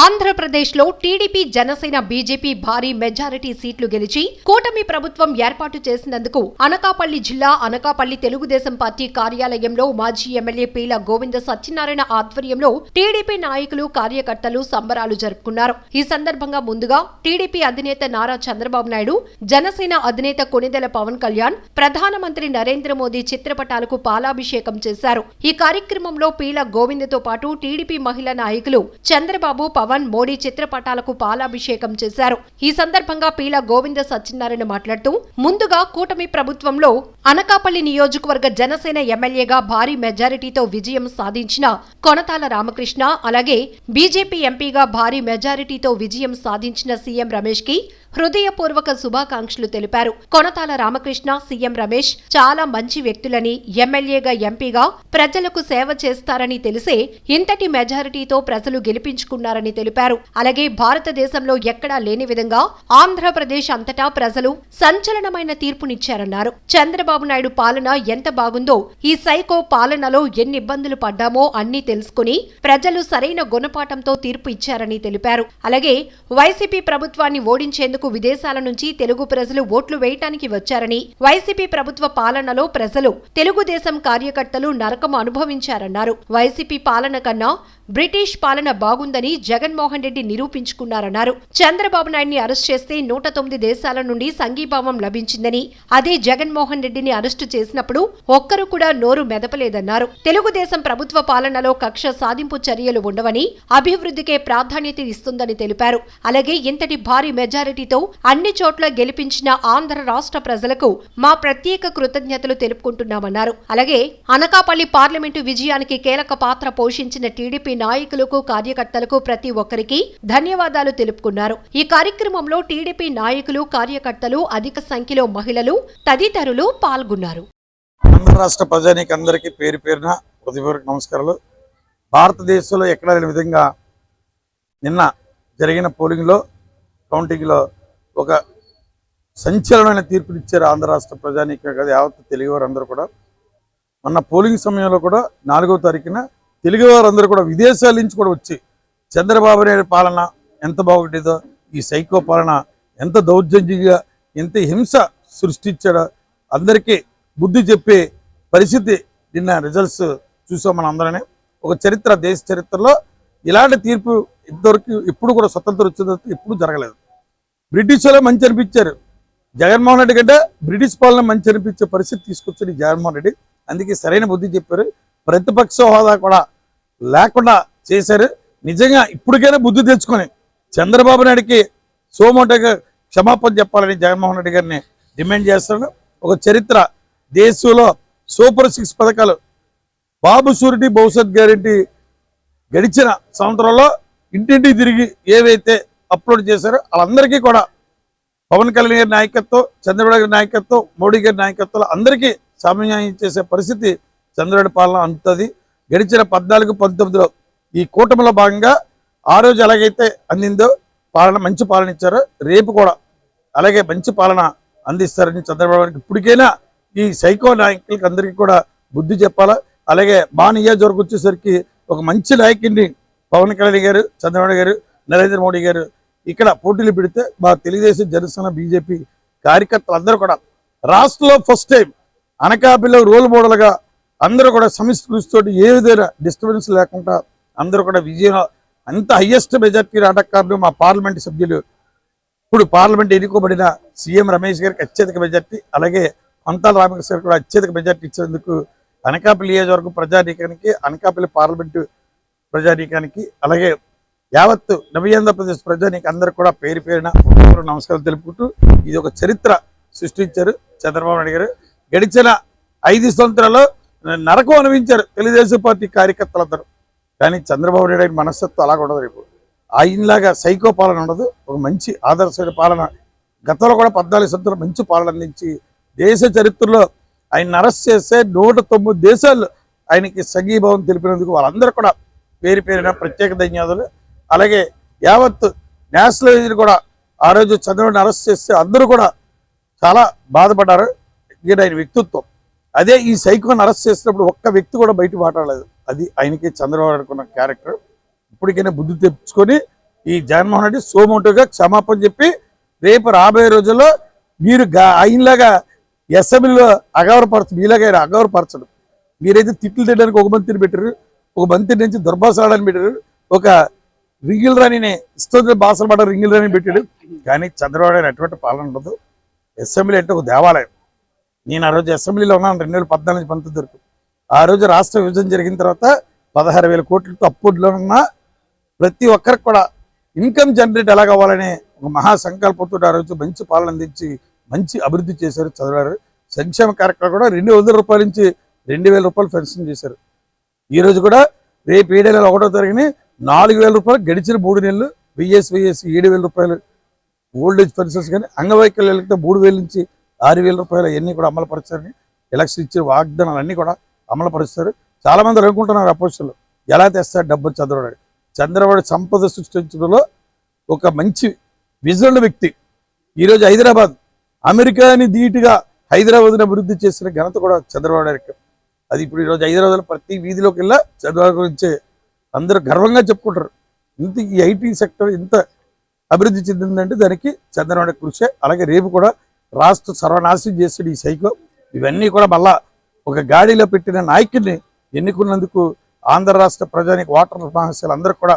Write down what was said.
ఆంధ్రప్రదేశ్లో TDP Janasena BJP భారీ majority సీట్లు గెలిచి కూటమి ప్రభుత్వం ఏర్పాటు చేసినందుకు అనకాపల్లి జిల్లా అనకాపల్లి తెలుగుదేశం పార్టీ కార్యాలయంలో మాజీ ఎమ్మెల్యే పీల గోవింద సత్యనారాయణ ఆధ్వర్యంలో టీడీపీ నాయకులు కార్యకర్తలు సంబరాలు జరుపుకున్నారు. ఈ సందర్భంగా ముందుగా టీడీపీ అధినేత నారా చంద్రబాబు నాయుడు జనసేన అధినేత కొనిదెల పవన్ కళ్యాణ్ ప్రధానమంత్రి నరేంద్ర మోదీ చిత్రపటాలకు పాలాభిషేకం చేశారు. ఈ కార్యక్రమంలో పీల గోవిందతో పాటు టీడీపీ మహిళా నాయకులు చంద్రబాబు పవన్ మోడీ చిత్రపటాలకు పాలాభిషేకం చేశారు. ఈ సందర్భంగా పీల గోవింద సత్యనారాయణ మాట్లాడుతూ ముందుగా కూటమి ప్రభుత్వంలో అనకాపల్లి నియోజకవర్గ జనసేన ఎమ్మెల్యేగా భారీ మెజారిటీతో విజయం సాధించిన కొనతాల రామకృష్ణ అలాగే బీజేపీ ఎంపీగా భారీ మెజారిటీతో విజయం సాధించిన సీఎం రమేష్కి హృదయపూర్వక శుభాకాంక్షలు తెలిపారు. కొనతాల రామకృష్ణ సీఎం రమేష్ చాలా మంచి వ్యక్తులని ఎమ్మెల్యేగా ఎంపీగా ప్రజలకు సేవ చేస్తారని తెలిసే ఇంతటి మెజారిటీతో ప్రజలు గెలిపించుకున్నారని తెలిపారు. అలాగే భారతదేశంలో ఎక్కడా లేని విధంగా ఆంధ్రప్రదేశ్ అంతటా ప్రజలు సంచలనమైన తీర్పునిచ్చారన్నారు. చంద్రబాబు నాయుడు పాలన ఎంత బాగుందో ఈ సైకో పాలనలో ఎన్ని ఇబ్బందులు పడ్డామో అన్ని తెలుసుకుని ప్రజలు సరైన గుణపాఠంతో తీర్పు ఇచ్చారని తెలిపారు. అలాగే వైసీపీ ప్రభుత్వాన్ని ఓడించేందుకు విదేశాల నుంచి తెలుగు ప్రజలు ఓట్లు వేయటానికి వచ్చారని వైసీపీ ప్రభుత్వ పాలనలో ప్రజలు తెలుగుదేశం కార్యకర్తలు నరకం అనుభవించారన్నారు. వైసీపీ పాలన కన్నా బ్రిటిష్ పాలన బాగుందని జగన్మోహన్ రెడ్డి నిరూపించుకున్నారన్నారు. చంద్రబాబు నాయుడిని అరెస్ట్ చేస్తే నూట తొమ్మిది దేశాల నుండి సంఘీభావం లభించిందని అదే జగన్మోహన్ రెడ్డిని అరెస్టు చేసినప్పుడు ఒక్కరు కూడా నోరు మెదపలేదన్నారు. తెలుగుదేశం ప్రభుత్వ పాలనలో కక్ష సాధింపు చర్యలు ఉండవని అభివృద్ధికే ప్రాధాన్యత ఇస్తుందని తెలిపారు. అలాగే ఇంతటి భారీ మెజారిటీతో అన్ని చోట్ల గెలిపించిన ఆంధ్ర రాష్ట్ర ప్రజలకు మా ప్రత్యేక కృతజ్ఞతలు తెలుపుకుంటున్నామన్నారు. అలాగే అనకాపల్లి పార్లమెంటు విజయానికి కీలక పాత్ర పోషించిన టీడీపీ నాయకులకు కార్యకర్తలకు ప్రతి ఒక్కరికి ధన్యవాదాలు తెలుపుకున్నారు. ఈ కార్యక్రమంలో టీడీపీ నాయకులు కార్యకర్తలు అధిక సంఖ్యలో మహిళలు తదితరులు పాల్గొన్నారు. ఆంధ్ర రాష్ట్ర ప్రజానికి అందరికీ పేరు పేరున హృదయపూర్వక నమస్కారాలు. భారతదేశంలో ఎక్కడ లేని విధంగా నిన్న జరిగిన పోలింగ్లో కౌంటింగ్లో ఒక సంచలనమైన తీర్పునిచ్చారు ఆంధ్ర రాష్ట్ర ప్రజానీకం కదా యావత్ తెలుగువారు అందరూ కూడా. మొన్న పోలింగ్ సమయంలో కూడా నాలుగో తారీఖున తెలుగు వారందరూ కూడా విదేశాల నుంచి కూడా వచ్చి చంద్రబాబు నాయుడు పాలన ఎంత బాగుండేదో ఈ సైకో పాలన ఎంత దౌర్జన్యంగా ఎంత హింస సృష్టించాడో అందరికీ బుద్ధి చెప్పే పరిస్థితి నిన్న రిజల్ట్స్ చూసాం మన అందరనే. ఒక చరిత్ర దేశ చరిత్రలో ఇలాంటి తీర్పు ఇంతవరకు ఎప్పుడు కూడా స్వతంత్రం వచ్చిన తర్వాత ఎప్పుడు జరగలేదు. బ్రిటిష్ వాళ్ళే మంచి అనిపించారు. జగన్మోహన్ రెడ్డి కంటే బ్రిటిష్ పాలన మంచి అనిపించే పరిస్థితి తీసుకొచ్చింది జగన్మోహన్ రెడ్డి. అందుకే సరైన బుద్ధి చెప్పారు. ప్రతిపక్ష హోదా కూడా లేకుండా చేశారు. నిజంగా ఇప్పటికైనా బుద్ధి తెచ్చుకొని చంద్రబాబు నాయుడికి సోమోటగా క్షమాపణ చెప్పాలని జగన్మోహన్ రెడ్డి గారిని డిమాండ్ చేస్తున్నాడు. ఒక చరిత్ర దేశంలో సూపర్ సిక్స్ పథకాలు బాబు సూరిటి భవిష్యత్ గ్యారంటీ గడిచిన సంవత్సరంలో ఇంటింటికి తిరిగి ఏవైతే అప్లోడ్ చేశారో వాళ్ళందరికీ కూడా పవన్ కళ్యాణ్ గారి నాయకత్వం చంద్రబాబు గారి నాయకత్వం మోడీ గారి నాయకత్వంలో అందరికీ సమన్యాయం చేసే పరిస్థితి చంద్రబాబు పాలన అందుతుంది. గడిచిన పద్నాలుగు పంతొమ్మిదిలో ఈ కూటమిలో భాగంగా ఆ రోజు ఎలాగైతే అందిందో పాలన మంచి పాలన ఇచ్చారో రేపు కూడా అలాగే మంచి పాలన అందిస్తారని చంద్రబాబు గారికి ఇప్పటికైనా ఈ సైకో నాయకులకి అందరికీ కూడా బుద్ధి చెప్పాలా? అలాగే మా నియోజకవర్గం వచ్చేసరికి ఒక మంచి నాయకుడిని పవన్ కళ్యాణ్ గారు చంద్రబాబు గారు నరేంద్ర మోడీ గారు ఇక్కడ పోటీలు పెడితే మా తెలుగుదేశం జనసేన బీజేపీ కార్యకర్తలు అందరూ కూడా రాష్ట్రంలో ఫస్ట్ టైం అనకాపిలో రోల్ మోడల్గా అందరూ కూడా సమిష్టి ఏ విధంగా డిస్టర్బెన్స్ లేకుండా అందరూ కూడా విజయం అంత హయ్యెస్ట్ మెజార్టీ రావడానికి కారణం మా పార్లమెంట్ సభ్యులు. ఇప్పుడు పార్లమెంట్ ఎన్నుకోబడిన సీఎం రమేష్ గారికి అత్యధిక మెజార్టీ అలాగే పంతాల రామకృష్ణ కూడా అత్యధిక మెజార్టీ ఇచ్చేందుకు అనకాపల్లి నియోజకవర్గం ప్రజానీకానికి అనకాపల్లి పార్లమెంటు ప్రజానీకానికి అలాగే యావత్తు నవ్యాంధ్రప్రదేశ్ ప్రజానీకి అందరూ కూడా పేరు పేరున నమస్కారం తెలుపుకుంటూ ఇది ఒక చరిత్ర సృష్టించారు చంద్రబాబు నాయుడు గారు. గడిచిన ఐదు సంవత్సరాల్లో నరకం అనుభవించారు తెలుగుదేశం పార్టీ కార్యకర్తలందరూ. కానీ చంద్రబాబు నాయుడు ఆయన మనస్తత్వం అలాగ ఉండదు రేపు. ఆయనలాగా సైకో పాలన ఉండదు. ఒక మంచి ఆదర్శమైన పాలన. గతంలో కూడా పద్నాలుగు సంవత్సరాలు మంచి పాలన అందించి దేశ చరిత్రలో ఆయన అరెస్ట్ చేస్తే నూట తొమ్మిది దేశాలు ఆయనకి సంఘీభావం తెలిపినందుకు వాళ్ళందరూ కూడా పేరు పేరిన ప్రత్యేక ధన్యవాదాలు. అలాగే యావత్ నేషనల్ కూడా ఆ రోజు చంద్రబాబుని అరెస్ట్ చేస్తే అందరూ కూడా చాలా బాధపడ్డారు. ఈయన ఆయన వ్యక్తిత్వం. అదే ఈ సైకోని అరెస్ట్ చేసినప్పుడు ఒక్క వ్యక్తి కూడా బయట మాట్లాడలేదు. అది ఆయనకి చంద్రబాబు అనుకున్న క్యారెక్టర్. ఇప్పటికైనా బుద్ధి తెచ్చుకొని ఈ జగన్మోహన్ రెడ్డి సోమోటుగా క్షమాపణ చెప్పి రేపు రాబోయే రోజుల్లో మీరు గా- ఆయనలాగా అసెంబ్లీలో అగౌరపరచు మీలాగా ఆయన అగౌరపరచడు మీరైతే తిట్లు తినడానికి ఒక మంత్రిని పెట్టారు ఒక మంత్రి నుంచి దుర్భాషలాడని పెట్టారు ఒక రింగిల్ రాణిని ఇస్తుంది భాషలు పడ రింగిల్ రాణి పెట్టాడు కానీ చంద్రబాబు నాయుడు అటువంటి పాలన ఉండదు. అసెంబ్లీ అంటే ఒక దేవాలయం. నేను ఆ రోజు అసెంబ్లీలో ఉన్నాను రెండు వేల పద్నాలుగు పంతొమ్మిది వరకు. ఆ రోజు రాష్ట్ర విభజన జరిగిన తర్వాత పదహారు వేల కోట్లతో అప్పుడులో ఉన్న ప్రతి ఒక్కరికి కూడా ఇన్కమ్ జనరేట్ ఎలా కావాలనే ఒక మహాసంకల్పంతో ఆ రోజు మంచి పాలన అందించి మంచి అభివృద్ధి చేశారు చదివారు. సంక్షేమ కార్యక్రమాలు కూడా రెండు వందల రూపాయల నుంచి రెండు వేల రూపాయలు పెన్షన్ చేశారు. ఈరోజు కూడా రేపు ఏడు నెలలు ఒకటో తారీఖుని నాలుగు వేల రూపాయలు గడిచిన మూడు నెలలు వైఎస్ విఎస్ ఏడు వేల రూపాయలు. ఓల్డ్ ఏజ్ పెన్షన్స్ కానీ అంగవైకల్యాలతో మూడు వేల నుంచి ఆరు వేల రూపాయలు అవన్నీ కూడా అమలు పరుస్తారని ఎలక్షన్ ఇచ్చే వాగ్దానాలు అన్నీ కూడా అమలు పరుస్తారు చాలా మంది అనుకుంటున్నారు అపోజిషన్లు ఎలా తెస్తారు? డబ్బు చంద్రబాబు చంద్రబాబు సంపద సృష్టించడంలో ఒక మంచి విజన్ వ్యక్తి. ఈరోజు హైదరాబాద్ అమెరికాని ధీటుగా హైదరాబాద్ని అభివృద్ధి చేసిన ఘనత కూడా చంద్రబాబు అది ఇప్పుడు ఈరోజు హైదరాబాద్లో ప్రతి వీధిలోకి వెళ్ళా చంద్రబాబు గురించి అందరూ గర్వంగా చెప్పుకుంటారు. ఇంత ఈ ఐటీ సెక్టర్ ఇంత అభివృద్ధి చెందిందంటే దానికి చంద్రబాబు కృషి. అలాగే రేపు కూడా రాష్ట్ర సర్వనాశనం చేసాడు ఈ సైకో. ఇవన్నీ కూడా మళ్ళా ఒక గాడిలో పెట్టిన నాయకుడిని ఎన్నుకున్నందుకు ఆంధ్ర రాష్ట్ర ప్రజానికి ఓటర్ మహాశయులు అందరూ కూడా